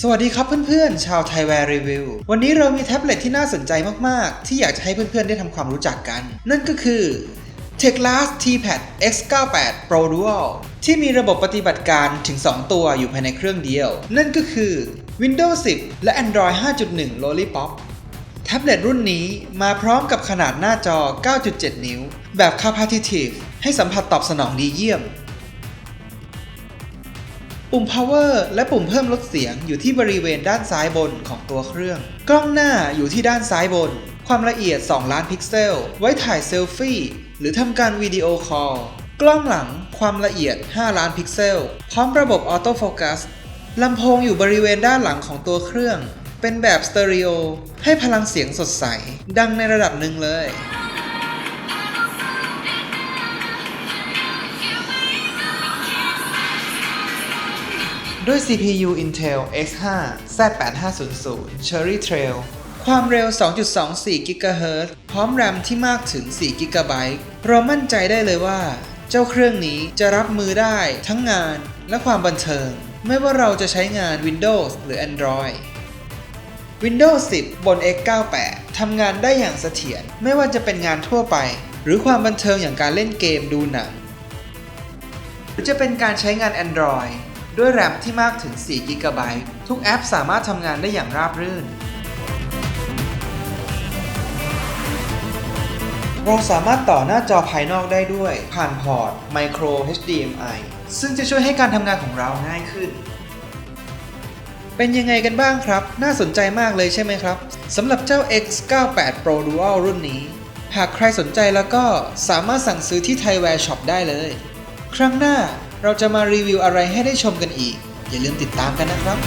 สวัสดีครับเพื่อนๆ ชาวไทยแวร์รีวิว วันนี้เรามีแท็บเล็ตที่น่าสนใจมากๆ ที่อยากจะให้เพื่อนๆ ได้ทำความรู้จักกัน นั่นก็คือ Techlast TPad X98 Pro Dual ที่มีระบบปฏิบัติการถึง 2 ตัวอยู่ภายในเครื่องเดียว นั่นก็คือ Windows 10 และ Android 5.1 Lollipop แท็บเล็ตรุ่นนี้มาพร้อมกับขนาดหน้าจอ 9.7 นิ้ว แบบ Capacitive ให้สัมผัสตอบสนองดีเยี่ยม ปุ่ม power และปุ่มเพิ่มลดเสียงอยู่ที่บริเวณด้านซ้ายบนของตัวเครื่อง กล้องหน้าอยู่ที่ด้านซ้ายบน ความละเอียด 2 ล้านพิกเซล ไว้ถ่ายเซลฟี่ หรือทำการวิดีโอคอล กล้องหลังความละเอียด 5 ล้านพิกเซล พร้อมระบบออโต้โฟกัสลำโพงอยู่บริเวณด้านหลังของตัวเครื่อง เป็นแบบสเตอริโอให้พลังเสียงสดใส ดังในระดับหนึ่งเลย ด้วย CPU Intel X5 Z8500 Cherry Trail ความเร็ว 2.24 GHz พร้อมแรมที่มากถึง 4 GB เรามั่นใจได้เลยว่า เจ้าเครื่องนี้จะรับมือได้ทั้งงานและความบันเทิง ไม่ว่าเราจะใช้งาน Windows หรือ Android Windows 10 บน X98 ทำงานได้อย่างเสถียรไม่ว่าจะเป็นงานทั่วไป หรือความบันเทิงอย่างการเล่นเกมดูหนังหรือจะเป็นการใช้งาน Android ด้วยแรมที่มากถึง 4 GB ทุกแอปสามารถทำงานได้อย่างราบรื่น เราสามารถต่อหน้าจอภายนอกได้ด้วย ผ่านพอร์ต Micro HDMI ซึ่งจะช่วยให้การทำงานของเราง่ายขึ้น เป็นยังไงกันบ้างครับ น่าสนใจมากเลยใช่ไหมครับสำหรับเจ้า X98 Pro Dual รุ่นนี้ หากใครสนใจแล้วก็สามารถสั่งซื้อที่ Thaiware Shop ได้เลย ครั้งหน้า เราจะมารีวิวอะไรให้ได้ชมกันอีก อย่าลืมติดตามกันนะครับ